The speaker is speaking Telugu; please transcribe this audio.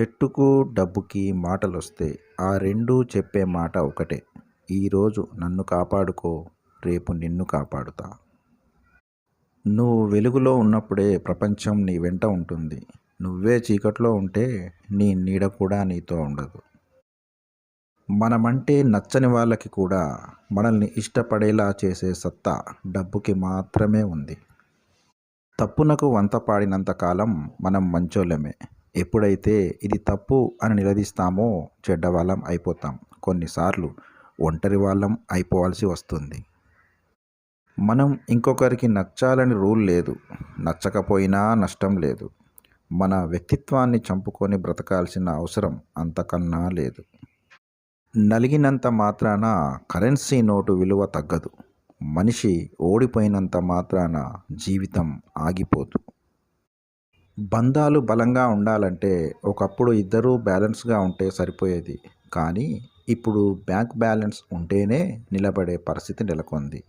చెట్టుకు డబ్బుకి మాటలొస్తే ఆ రెండూ చెప్పే మాట ఒకటే. ఈరోజు నన్ను కాపాడుకో రేపు నిన్ను కాపాడుతా. నువ్వు వెలుగులో ఉన్నప్పుడే ప్రపంచం నీ వెంట ఉంటుంది. నువ్వే చీకట్లో ఉంటే నీ నీడ కూడా నీతో ఉండదు. మనమంటే నచ్చని వాళ్ళకి కూడా మనల్ని ఇష్టపడేలా చేసే సత్తా డబ్బుకి మాత్రమే ఉంది. తప్పునకు వంత పాడినంత కాలం మనం మంచోళ్ళమే. ఎప్పుడైతే ఇది తప్పు అని నిలదీస్తామో చెడ్డవాళ్ళం అయిపోతాం. కొన్నిసార్లు ఒంటరి వాళ్ళం అయిపోవాల్సి వస్తుంది. మనం ఇంకొకరికి నచ్చాలని రూల్ లేదు. నచ్చకపోయినా నష్టం లేదు. మన వ్యక్తిత్వాన్ని చంపుకొని బ్రతకాల్సిన అవసరం అంతకన్నా లేదు. నలిగినంత మాత్రాన కరెన్సీ నోటు విలువ తగ్గదు. మనిషి ఓడిపోయినంత మాత్రాన జీవితం ఆగిపోదు. బంధాలు బలంగా ఉండాలంటే ఒకప్పుడు ఇద్దరూ బ్యాలెన్స్గా ఉంటే సరిపోయేది. కానీ ఇప్పుడు బ్యాంక్ బ్యాలెన్స్ ఉంటేనే నిలబడే పరిస్థితి నెలకొంది.